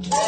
Yeah.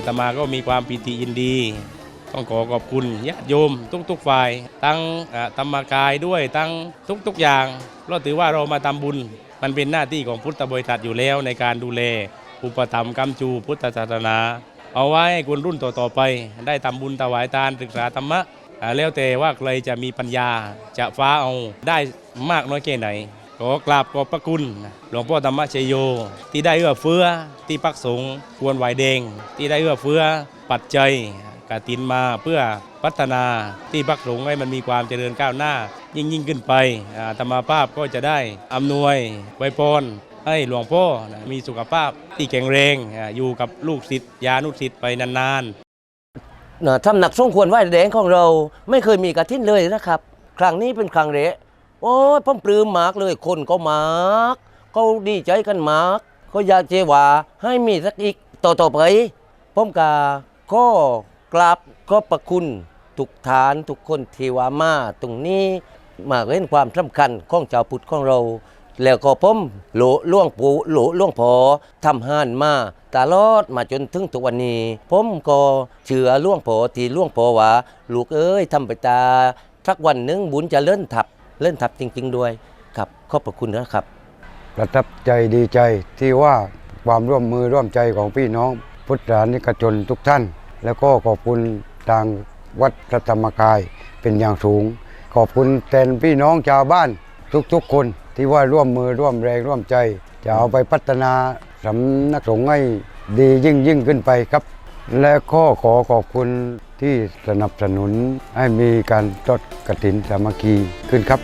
อาตมาก็มีความปิติยินดี ต้องขอขอบคุณญาติโยมทุกๆฝ่าย ทั้งธรรมกายด้วยทั้งทุกๆอย่างเราถือว่าเรามาทำบุญ มันเป็นหน้าที่ของพุทธบริษัทอยู่แล้วในการดูแล อุปถัมภ์กำจูพุทธศาสนา เอาไว้ให้คนรุ่นต่อๆไป ได้ทำบุญถวายทานศึกษาธรรมะอ่าแล้วแต่ว่าใครจะมีปัญญาจะฟ้าเอาได้มากน้อยแค่ไหน ขอกราบขอบพระคุณหลวงพ่อธรรมชโย ที่ได้เอื้อเฟื้อที่พักสงฆ์ควรไหวแดง ที่ได้เอื้อเฟื้อปัจจัยกตินมาเพื่อพัฒนาที่พักสงฆ์ให้มันมีความเจริญก้าวหน้า ยิ่งยิ่งขึ้นไปธรรมาภาพก็จะได้อำนวยไวพรให้หลวงพ่อมีสุขภาพที่แข็งแรงอยู่กับลูกศิษย์ยานุศิษย์ไปนานนะทำหนักสมควรไหวแดงของเราไม่เคยมีกระทิ้นเลยนะครับ ครั้งนี้เป็นครั้งแรก โอ้ยพ่อปลื้มมากเลยคนก็มากเขาดีใจกันมากเขาอยากเจว่าให้มีสักอีกต่อต่อไปผมกาก็กราบก็ประคุณทุกฐานทุกคนที่ว่ามาตรงนี้มาเห็นความสำคัญของเจ้าพุทธของเรา แล้วก็ผมหลล่วงปูโหลล่วงพอทำหานมาตลอดมาจนถึงทุกวันนี้ ผมก็เชื่อล่วงพอที่ล่วงพอว่า ลูกเอ้ยทำไปตาสักวันหนึ่งบุญจะเลื่อนทับ เล่นทับจริง ๆ ด้วยครับขอบพระคุณนะครับ ประทับใจดีใจที่ว่าความร่วมมือร่วมใจของพี่น้องพุทธานิกชนทุกท่าน แล้วก็ขอบคุณทางวัดพระธรรมกายเป็นอย่างสูง ขอบคุณแทนพี่น้องชาวบ้านทุกๆ คนที่ว่าร่วมมือร่วมแรงร่วมใจ จะเอาไปพัฒนาสำนักสงฆ์ให้ดียิ่งยิ่งขึ้นไปครับ และข้อขอขอบคุณ ที่สนับสนุนให้มีการทอดกระถินสามัคคีขึ้นครับ